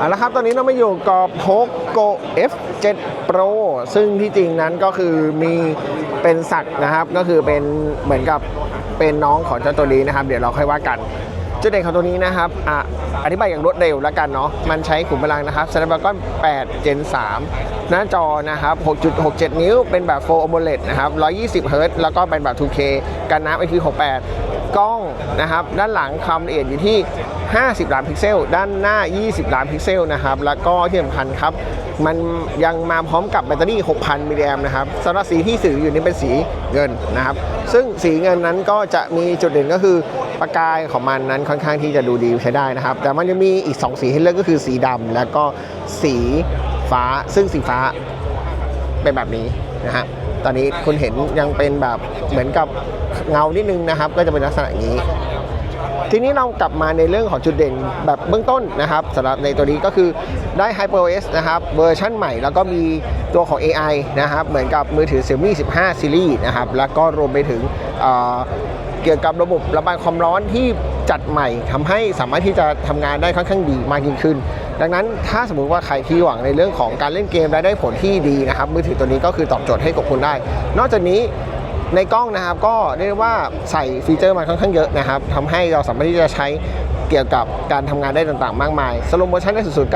เอาละครับตอนนี้เรามาอยู่กับ Poco F7 Pro ซึ่งที่จริงนั้นก็คือมีเป็นศักนะครับ ก็คือเป็นเหมือนกับเป็นน้องของเจ้าตัวนี้นะครับ เดี๋ยวเราค่อยว่ากันจุดเด่นของตัวนี้นะครับอะอธิบายอย่างรวดเร็วแล้วกันเนาะ มันใช้ขุมพลังนะครับ Snapdragon 8 Gen 3 หน้าจอนะครับ 6.67 นิ้ว เป็นแบบ Full AMOLED นะครับ 120 Hz แล้วก็เป็นแบบ 2K กันน้ำ IP68 กล้องนะครับ ด้านหลังความละเอียดอยู่ที่ 50 ล้านพิกเซล ด้านหน้า 20 ล้านพิกเซลนะครับ แล้วก็ที่สำคัญครับ มันยังมาพร้อมกับแบตเตอรี่ 6,000 มิลลิแอมป์นะครับสำหรับสีที่สื่ออยู่นี่เป็นสีเงินนะครับ ซึ่งสีเงินนั้นก็จะมีจุดเด่นก็คือประกายของมันนั้นค่อนข้างที่จะดูดีใช้ได้นะครับ แต่มันจะมีอีก 2 สีให้เลือกก็คือสีดำแล้วก็สีฟ้า ซึ่งสีฟ้าเป็นแบบนี้นะฮะตอนนี้คุณเห็นยังเป็นแบบเหมือนกับ เงานิดนึงนะครับ ก็จะเป็นลักษณะอย่างนี้ ทีนี้เรากลับมาในเรื่องของจุดเด่นแบบเบื้องต้นนะครับสำหรับในตัวนี้ก็คือได้ HyperOS นะครับเวอร์ชั่นใหม่ แล้วก็มีตัวของ AI นะครับ เหมือนกับมือถือ Xiaomi 15 Series นะครับ แล้วก็รวมไปถึงเกี่ยวกับระบบระบายความร้อนที่จัดใหม่ทำให้สามารถที่จะทำงานได้ค่อนข้างดีมากยิ่งขึ้น ดังนั้นถ้าสมมุติว่าใครที่หวังในเรื่องของการเล่นเกมและได้ผลที่ดีนะครับมือถือตัวนี้ก็คือตอบโจทย์ให้กับคุณได้ นอกจากนี้ ในกล้องนะครับก็เรียกได้ว่าใส่ฟีเจอร์มาค่อนข้างเยอะนะครับทำให้เราสามารถที่จะใช้เกี่ยวกับการทำงานได้ต่างๆ มากมายสโลโมชันได้สุด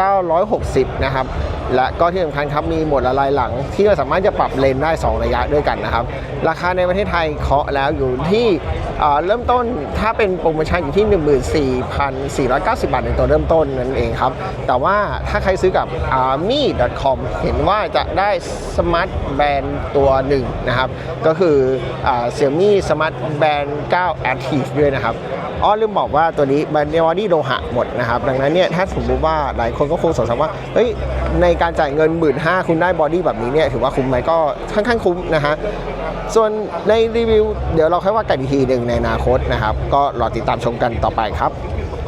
960 นะครับ และก็ที่สำคัญครับมีหมดละลายหลัง ที่เราสามารถจะปรับเลนได้ 2 ระยะด้วยกันนะครับ ราคาในประเทศไทยเคาะแล้วอยู่ที่เริ่มต้นถ้าเป็นโปรโมชั่นอยู่ที่ 14,490 บาทในตัวเริ่มต้นนั่นเองครับ แต่ว่าถ้าใครซื้อกับ army.com เห็นว่าจะได้สมาร์ทแบนตัวหนึ่งนะครับ ก็คืออ่า Xiaomi Smart Band 9 Active ด้วยนะครับอ้อลืมบอกว่าตัวนี้มันเนวอดี้โลหะหมดนะครับ ดังนั้นเนี่ยถ้าสมมติว่าหลายคนก็คงสงสัยว่าเฮ้ยในการจ่ายเงิน 1 5ื่นคุณได้บอดี้แบบนี้เนี่ยถือว่าคุ้มไหมก็ค่อนข้างคุ้มนะฮะส่วนในรีวิว เดี๋ยวเราค่อยว่ากันอีกทีหนึ่งในอนาคตนะครับ ก็รอติดตามชมกันต่อไปครับ